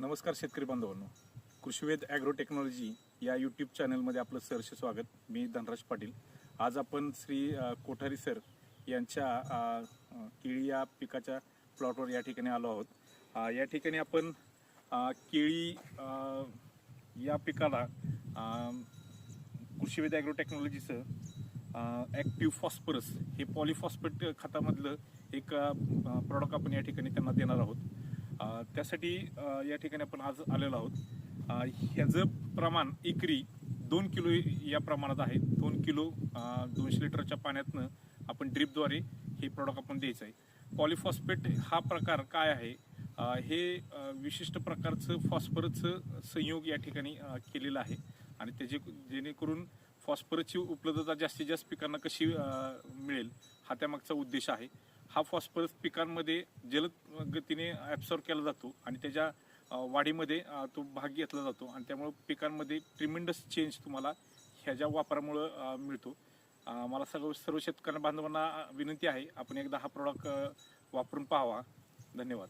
नमस्कार शेतकरी बांधवांनो. कृषीवेद ॲग्रो टेक्नॉलॉजी या यूट्यूब चॅनलमध्ये आपलं सहर्ष स्वागत. मी धनराज पाटील. आज आपण श्री कोठारी सर यांच्या केळी या पिकाच्या प्लॉटवर या ठिकाणी आलो आहोत. या ठिकाणी आपण केळी या पिकाला कृषीवेद ॲग्रो टेक्नॉलॉजीचं ॲक्टिव्ह फॉस्फरस हे पॉलिफॉस्फेट खतामधलं एक प्रॉडक्ट आपण या ठिकाणी त्यांना देणार आहोत. त्यासाठी या ठिकाणी आपण आज आलेलो आहोत. ह्याचं प्रमाण एकरी दोन किलो या प्रमाणात आहे. दोन किलो दोनशे लिटरच्या पाण्यातनं आपण ड्रीपद्वारे हे प्रॉडक्ट आपण द्यायचं आहे. पॉलिफॉस्फेट हा प्रकार काय आहे? हे विशिष्ट प्रकारचं फॉस्फरसचं संयोग या ठिकाणी केलेलं आहे. आणि त्याचे जेणेकरून फॉस्फरसची उपलब्धता जास्तीत जास्त पिकांना कशी मिळेल हा त्यामागचा उद्देश आहे. हा फॉस्फरस पिकांमध्ये जलद गतीने ॲब्सॉर्ब केला जातो आणि त्याच्या वाढीमध्ये तो भाग घेतला जातो आणि त्यामुळं पिकांमध्ये ट्रिमेंडस चेंज तुम्हाला ह्याच्या वापरामुळं मिळतो. मला सर्व सर्व शेतकऱ्यांना बांधवांना विनंती आहे आपण एकदा हा प्रॉडक्ट वापरून पाहावा. धन्यवाद.